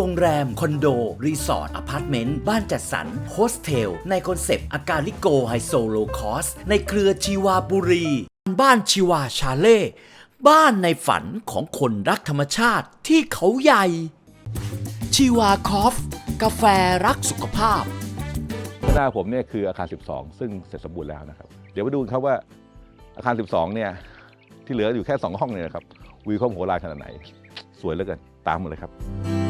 โรงแรม คอนโด รีสอร์ทอพาร์ตเมนต์ บ้านจัดสรรโฮสเทล ในคอนเซปต์ อาการลิโกไฮโซโลคอส ในเครือชีวาบุรี บ้านชีวาชาเล่ บ้านในฝันของคนรักธรรมชาติที่เขาใหญ่ ชีวาคอฟ กาแฟรักสุขภาพ ข้างหน้าผมเนี่ยคืออาคาร 12 ซึ่งเสร็จสมบูรณ์แล้วนะครับ เดี๋ยวมาดูกันครับว่าอาคาร 12 เนี่ยที่เหลืออยู่แค่ 2 ห้องเนี่ยนะครับวิวเขาโหฬารขนาดไหน สวยเหลือเกินตามมาเลยครับ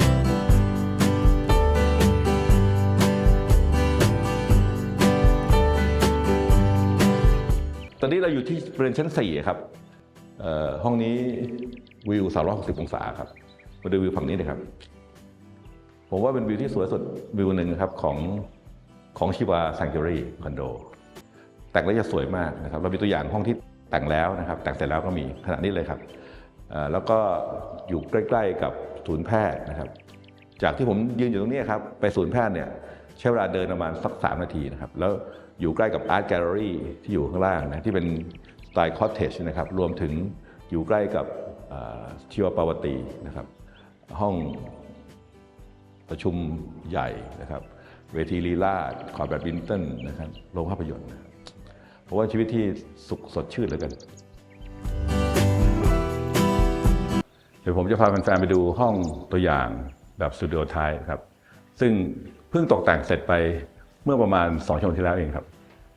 อนนี้เราอยู่ที่บริเวณชั้น4ครับห้องนี้วิว 360 องศาครับมาดูวิวฝั่งนี้เลยครับ ผมว่าเป็นวิวที่สวยสุดวิวหนึ่งครับของของชิวาซัง u รีคอนโด แต่งแล้วจะสวยมากนะครับ เรามีตัวอย่างห้องที่แต่งแล้วนะครับ แต่งเสร็จแล้วก็มีขนาดนี้เลยครับแล้วก็อยู่ใกล้ ๆ กับศูนย์แพทย์นะครับ จากที่ผมยืนอยู่ตรงนี้ครับ ไปศูนย์แพทย์เนี่ยใช้เวลาเดินประมาณสักสามนาทีนะครับ แล้ว อยู่ใกล้กับอาร์ตแกลเลอรี่ที่อยู่ข้างล่างนะที่เป็นสไตล์คอ t เทจนะครับรวมถึงอยู่ใกล้กับเอ่อชีวปาวตีนะครับ ห้องประชุมใหญ่นะครับ เวทีลีลาดคอร์แบดมินตันนะครับโรงภาพยนตร์เพราะว่าชีวิตที่สุขสดชื่นเหลือเกินเดี๋ยวผมจะพาแฟนๆไปดูห้องตัวอย่างแบบสตูดิโอไทป์ครับ ซึ่งเพิ่งตกแต่งเสร็จไป มื่อประมาณ2ชั่วโมงที่แล้วเองครับ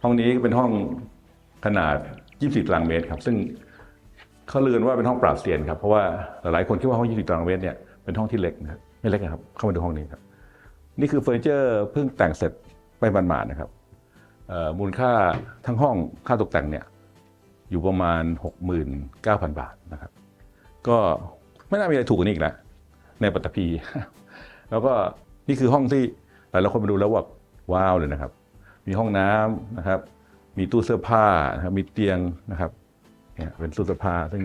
ห้องนี้เป็นห้องขนาด 24ตารางเมตรครับ ซึ่งเขาเลือนว่าเป็นห้องปราบเซียนครับ เพราะว่าหลายๆคนคิดว่าห้อง20ตารางเมตรเนี่ยเป็นห้องที่เล็กนะครับไม่เล็กนะครับ เข้ามาดูห้องนี้ครับ นี่คือเฟอร์นิเจอร์เพิ่งแต่งเสร็จไปหมาดๆนะครับมูลค่าทั้งห้องค่าตกแต่งเนี่ยอยู่ประมาณ 69,000 บาทนะครับ ก็ไม่น่ามีอะไรถูกกว่านี้อีกแล้วในปัตตภีแล้วก็นี่คือห้องที่หลายๆคนมาดูแล้วว่า ว้าวเลยนะครับ มีห้องน้ำนะครับ มีตู้เสื้อผ้านะครับมีเตียงนะครับเนี่ยเป็นตู้เสื้อผ้าซึ่ง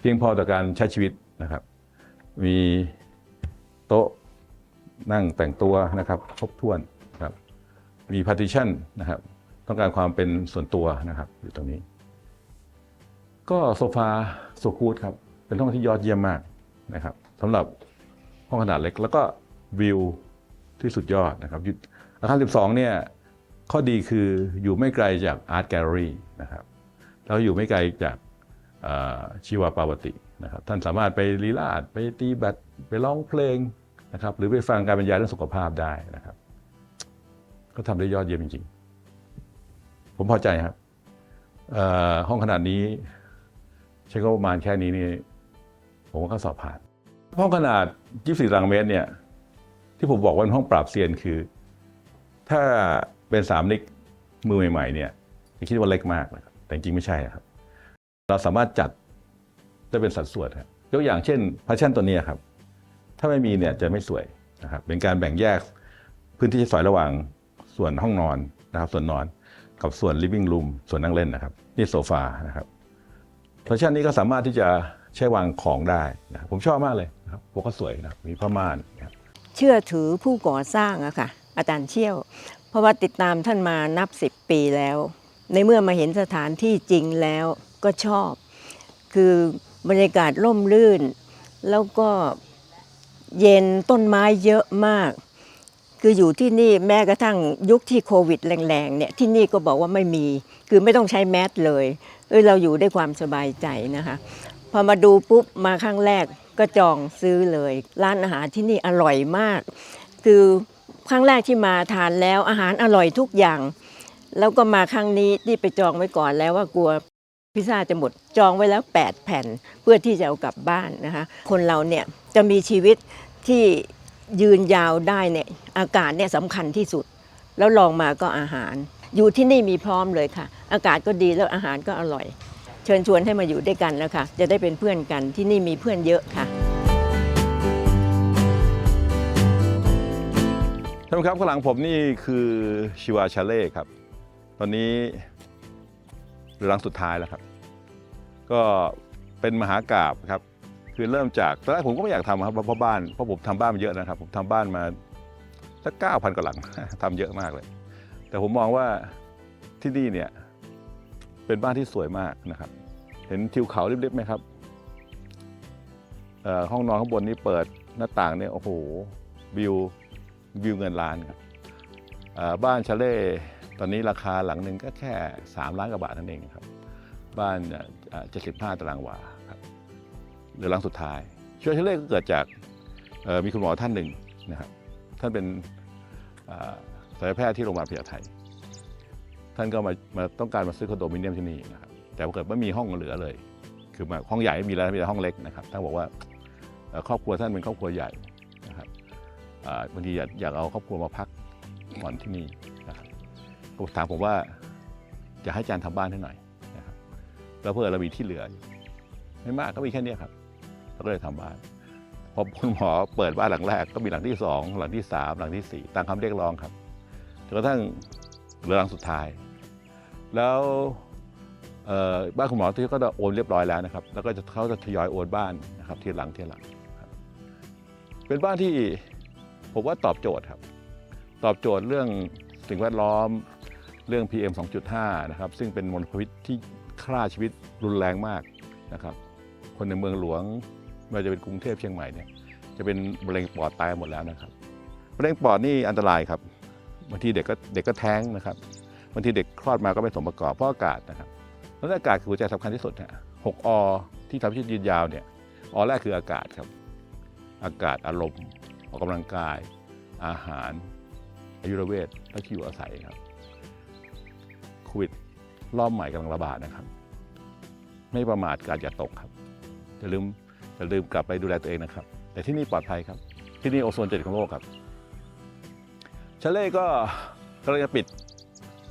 เพียงพอต่อการใช้ชีวิตนะครับ มีโต๊ะนั่งแต่งตัวนะครับครบถ้วนครับ มี partition นะครับ ต้องการความเป็นส่วนตัวนะครับ อยู่ตรงนี้ ก็โซฟาโซคูดครับ เป็นห้องที่ยอดเยี่ยมมากนะครับสำหรับห้องขนาดเล็กแล้วก็วิวที่สุดยอดนะครับาคาร12เนี่ยข้อดีคืออยู่ไม่ไกลจากอาร์ตแกลเลอรี่นะครับแล้วอยู่ไม่ไกลจากชีวาปาวตินะครับท่านสามารถไปลีลาดไปตีแบดไปร้องเพลงนะครับหรือไปฟังการบรรยายเรื่องสุขภาพได้นะครับ ก็ทำได้ยอดเยี่ยมจริงๆ ผมพอใจครับห้องขนาดนี้ ใช้งบประมาณแค่นี้นี่ผมก็สอบผ่าน ห้องขนาด 24ตารางเมตรเนี่ยที่ผมบอกว่าเป็นห้องปราบเซียนคือ ถ้าเป็นสามนิกมือใหม่ๆเนี่ยจะคิดว่าเล็กมากนะครับแต่จริงไม่ใช่ครับ เราสามารถจัดได้เป็นสัดส่วนครับยกอย่างเช่นพาชั่นตัวนี้ครับ ถ้าไม่มีเนี่ยจะไม่สวยนะครับเป็นการแบ่งแยกพื้นที่ใช้สอยระหว่างส่วนห้องนอนนะครับ ส่วนนอนกับส่วน living room ส่วนนั่งเล่นนะครับ นี่โซฟานะครับพาชั่นนี้ก็สามารถที่จะใช้วางของได้นะครับผมชอบมากเลยนะครับพวกก็สวยนะมีผ้าม่านนะครับเชื่อถือผู้ก่อสร้างอะค่ะ อาจารย์เชี่ยว เพราะว่าติดตามท่านมานับสิบปีแล้ว ในเมื่อมาเห็นสถานที่จริงแล้วก็ชอบ คือบรรยากาศร่มรื่น แล้วก็เย็นต้นไม้เยอะมาก คืออยู่ที่นี่แม้กระทั่งยุคที่โควิดแรงๆเนี่ยที่นี่ก็บอกว่าไม่มี คือไม่ต้องใช้แมสเลยเอยเราอยู่ได้วยความสบายใจนะคะพอมาดูปุ๊บมาครั้งแรกก็จองซื้อเลย ร้านอาหารที่นี่อร่อยมาก คือ ครั้งแรกที่มาทานแล้วอาหารอร่อยทุกอย่าง แล้วก็มาครั้งนี้ที่ไปจองไว้ก่อนแล้วว่ากลัวพิซซ่าจะหมดจองไว้แล้ว 8 แผ่นเพื่อที่จะเอากลับบ้านนะคะ คนเราเนี่ยจะมีชีวิตที่ยืนยาวได้เนี่ยอากาศเนี่ยสำคัญที่สุด แล้วลองมาก็อาหาร อยู่ที่นี่มีพร้อมเลยค่ะ อากาศก็ดีแล้วอาหารก็อร่อย เชิญชวนให้มาอยู่ด้วยกันนะคะ จะได้เป็นเพื่อนกันที่นี่มีเพื่อนเยอะค่ะานผู้ชมครับข้างหลังผมนี่คือชิวาชาเล่ครับ ตอนนี้เรือรังสุดท้ายแล้วครับ ก็เป็นมหากราบครับ คือเริ่มจากตอนแรกผมก็ไม่อยากทำครับเพราะบ้านเพราะผมทำบ้านมาเยอะนะครับ ผมทำบ้านมาสักเก้าพันกว่าหลังทำเยอะมากเลย แต่ผมมองว่าที่นี่เนี่ยเป็นบ้านที่สวยมากนะครับ เห็นทิวเขาเริบๆไหมครับห้องนอนข้างบนนี้เปิดหน้าต่างเนี่ยโอ้โหวิว วิวเงินล้านครับบ้านชาเล่ตอนนี้ราคาหลังหนึ่งก็แค่ 3 ล้านกว่าบาทนั่นเองครับ บ้านเอ่อ75ตารางวาครับเหรือหลังสุดท้ายช่วยชาเล่ก็เกิดจากมีคุณหมอท่านหนึ่งนะครับท่านเป็นศัลยแพทย์ที่โรงพยาบาลพญาไทยท่านก็มามาต้องการมาซื้อคอนโดมิเนียมที่นี่นะครับแต่ปรากฏไม่มีห้องเหลือเลย คือมาห้องใหญ่ไม่มีแล้วมีแต่ห้องเล็กนะครับท่านบอกว่าครอบครัวท่านเป็นครอบครัวใหญ่นะครับ บางทีอยากอยากเอาครอบครัวมาพักผ่อนที่นี่นะครับก็ถามผมว่าจะให้อาจารย์ทำบ้านให้หน่อยนะครับแล้วเพื่อเรามีที่เหลืออยู่ไม่มากก็มีแค่นี้ครับเราก็เลยทำบ้านพอคุณหมอเปิดบ้านหลังแรกก็มีหลังที่สองหลังที่สามหลังที่สี่ตามคำเรียกร้องครับจนกระทั่งเหลือหลังสุดท้าย แล้วบ้านคุณหมอที่ก็จะโอนเรียบร้อยแล้วนะครับ แล้วก็จะเขาจะทยอยโอนบ้านนะครับทีหลังทีหลัง เป็นบ้านที่ ผมว่าตอบโจทย์ครับ ตอบโจทย์เรื่องสิ่งแวดล้อมเรื่อง PM 2.5 นะครับ ซึ่งเป็นมลพิษที่ฆ่าชีวิตรุนแรงมากนะครับ คนในเมืองหลวงไม่ว่าจะเป็นกรุงเทพเชียงใหม่เนี่ยจะเป็นมะเร็งปอดตายหมดแล้วนะครับมะเร็งปอดนี่อันตรายครับบางทีเด็กก็เด็กก็แท้งนะครับบางทีเด็กคลอดมาก็ไม่สมประกอบเพราะอากาศนะครับแล้วอากาศคือหัวใจสำคัญที่สุดฮะหกอที่ทำให้ชีวิตยืนยาวเนี่ยอแรกคืออากาศครับ อากาศอารมณ์ ออกกำลังกาย อาหาร อายุรเวทและที่อยู่อาศัยครับโควิดรอบใหม่กำลังระบาดนะครับ ไม่ประมาทการอย่าตกครับอย่าลืมอย่าลืมกลับไปดูแลตัวเองนะครับ แต่ที่นี่ปลอดภัยครับ ที่นี่โอโซนเจ็ดของโลกครับชาเล่ก็กำลังจะปิด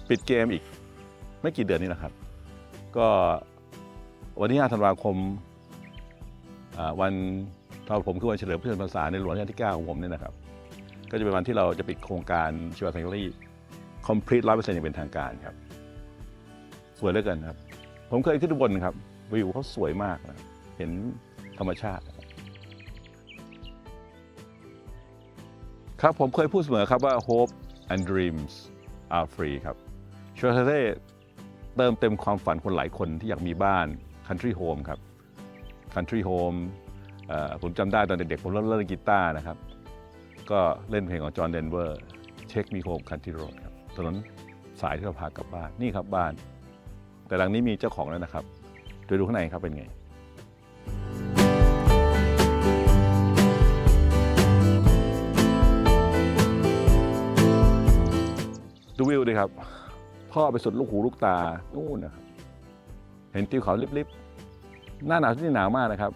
ปิดเกมอีก ไม่กี่เดือนนี้นะครับ ก็วันที่5ธันวาคมอ่าวัน ตอนผมคือวันเฉลิมพระชนมพรรษาในหลวงรัชกาลที่ 9 ของผมเนี่ยนะครับ ก็จะเป็นวันที่เราจะปิดโครงการชีวาแฟคทอรี่ complete ร้อยเปอร์เซ็นต์อย่างเป็นทางการครับสวยเหลือเกินครับ ผมเคยขึ้นอุบลครับวิวเขาสวยมากนะเห็นธรรมชาติ ครับผมเคยพูดเสมอครับว่า hope and dreams are free ครับชวาเซ่เติมเต็มความฝันคนหลายคนที่อยากมีบ้าน country home ครับ country home ผมจำได้ตอนเด็กๆผมเริ่มเล่นกีตาร์นะครับ ก็เล่นเพลงของจอห์นเดนเวอร์เช็คมีโฮมคันทรีโรดครับถนนสายที่เราพากลับบ้านนี่ครับบ้าน แต่หลังนี้มีเจ้าของแล้วนะครับไปดูข้างในครับเป็นไงดูวิวดิครับ พ่อไปสุดลูกหูลูกตานู่นนะครับ เห็นทิวเขาลิบๆ หน้าหนาวที่นี่หนาวมากนะครับ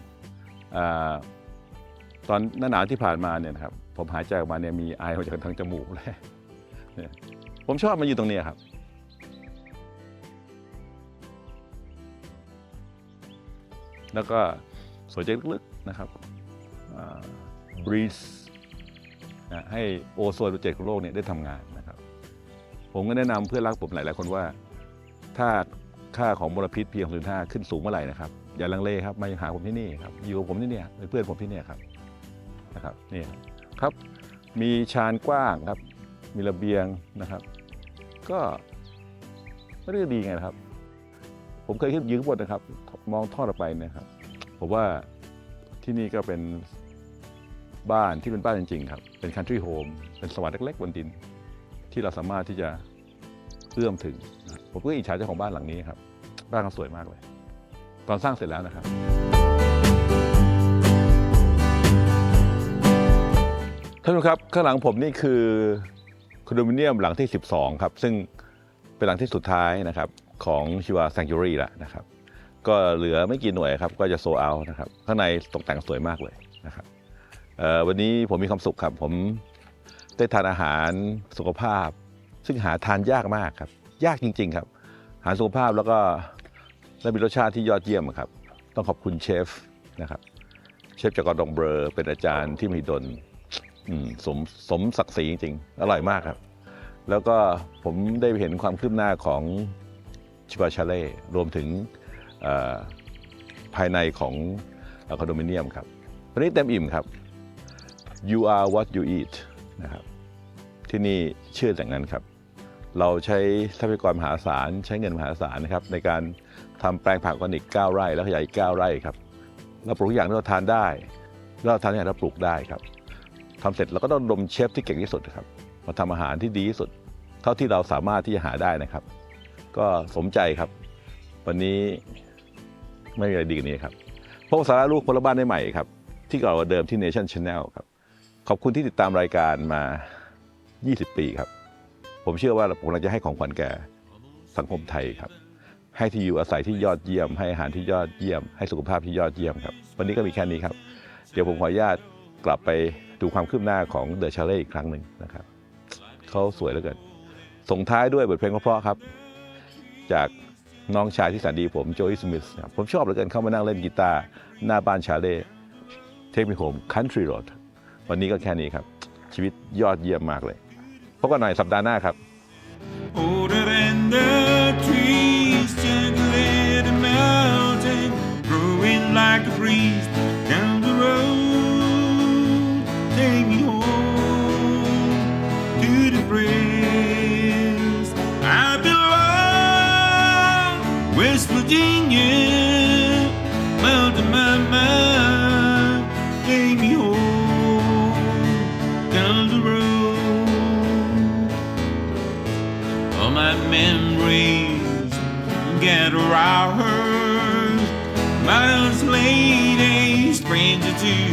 ตอนหน้าหนาวที่ผ่านมาเนี่ยครับผมหายใจออกมาเนี่ยมีไอออกจากทางจมูกเลยผมชอบมาอยู่ตรงนี้ครับแล้วก็สวยใจลึกๆนะครับบรีสให้โอโซนเจตของโลกเนี่ยได้ทำงานนะครับ ผมก็แนะนำเพื่อนรักผมหลายๆคนว่า ถ้าค่าของมลพิษ PM2.5 ขึ้นสูงเมื่อไหร่นะครับ อย่าลังเลครับมาหาผมที่นี่ครับอยู่กับผมที่นี่เป็นเพื่อนผมที่นี่ครับนะครับนี่ครับมีชานกว้างครับ มีระเบียงนะครับ ก็ไม่ได้ดีไงครับ ผมเคยขึ้นยืนข้างบนนะครับ มองทอดออกไปนะครับผมว่าที่นี่ก็เป็นบ้านที่เป็นบ้านจริงๆครับ เป็น country home เป็นสวรรค์เล็กๆบนดิน ที่เราสามารถที่จะเอื้อมถึง ผมก็อิจฉาเจ้าของบ้านหลังนี้ครับ บ้านเขาสวยมากเลย ตอนสร้างเสร็จแล้วนะครับ ท่านผู้ชมครับข้างหลังผมนี่คือคอนโดมิเนียมหลังที่ 12 ครับ ซึ่งเป็นหลังที่สุดท้ายนะครับของชิวาแซง t ูรี่แล้วนะครับ ก็เหลือไม่กี่หน่วยครับก็จะโซเอานะครับ ข้างในตกแต่งสวยมากเลยนะครับวันนี้ผมมีความสุขครับ ผมได้ทานอาหารสุขภาพ ซึ่งหาทานยากมากครับ ยากจริง ๆ ครับอาหารสุขภาพแล้วก็ และมีรสชาติที่ยอดเยี่ยมครับ ต้องขอบคุณเชฟนะครับเชฟจากกอร์ดองเบอรอเป็นอาจารย์ที่มหิดลอืมสมสมศักดิ์ศรีจริงอร่อยมากครับ แล้วก็ผมได้เห็นความคืบหน้าของชิบาชาเล่รวมถึงภายในของคอนโดมิเนียมครับวันนี้เต็มอิ่มครับ you are what you eat นะครับที่นี่เชื่ออย่างนั้นครับ เราใช้ทรัพยากรมหาศาลใช้เงินมหาศาลนะครับในการ ทำแปลงผักออร์แกนิก 9 ไร่ แล้วขยายอีก 9 ไร่ครับ เราปลูกทุกอย่างที่เราทานได้แล้วเราทานทุกอย่างที่เราปลูกได้ครับทำเสร็จเราก็ต้องดมเชฟที่เก่งที่สุดครับมาทำอาหารที่ดีที่สุด เท่าที่เราสามารถที่จะหาได้นะครับ ก็สมใจครับ วันนี้ไม่มีอะไรดีกว่านี้ครับพบกับสาระลูกพลบ้านได้ใหม่ครับ ที่เก่ากว่าเดิมที่ Nation Channel ครับ ขอบคุณที่ติดตามรายการมา 20 ปีครับ ผมเชื่อว่าผมกำลังจะให้ของขวัญแก่สังคมไทยครับ ให้ที่อยู่อาศัยที่ยอดเยี่ยม ให้อาหารที่ยอดเยี่ยม ให้สุขภาพที่ยอดเยี่ยมครับ วันนี้ก็มีแค่นี้ครับ เดี๋ยวผมขออนุญาตกลับไปดูความคืบหน้าของเดอะชาเล่อีกครั้งหนึ่งนะครับเขาสวยเหลือเกินส่งท้ายด้วยบทเพลงเพราะๆครับ จากน้องชายที่แสนดีผมโจอีสมิธครับผมชอบเหลือเกินเข้ามานั่งเล่นกีตาร์หน้าบ้านชาเล่เทคมิโฮมคันทรีโรดวันนี้ก็แค่นี้ครับ ชีวิตยอดเยี่ยมมากเลยพบกันหน่อยสัปดาห์หน้าครับ Older than the tree like a breeze down the road. Take me home to the place I belong, West Virginia. Take me home down the road. All my memories gather hours. Miles Ladies, lady, stranger to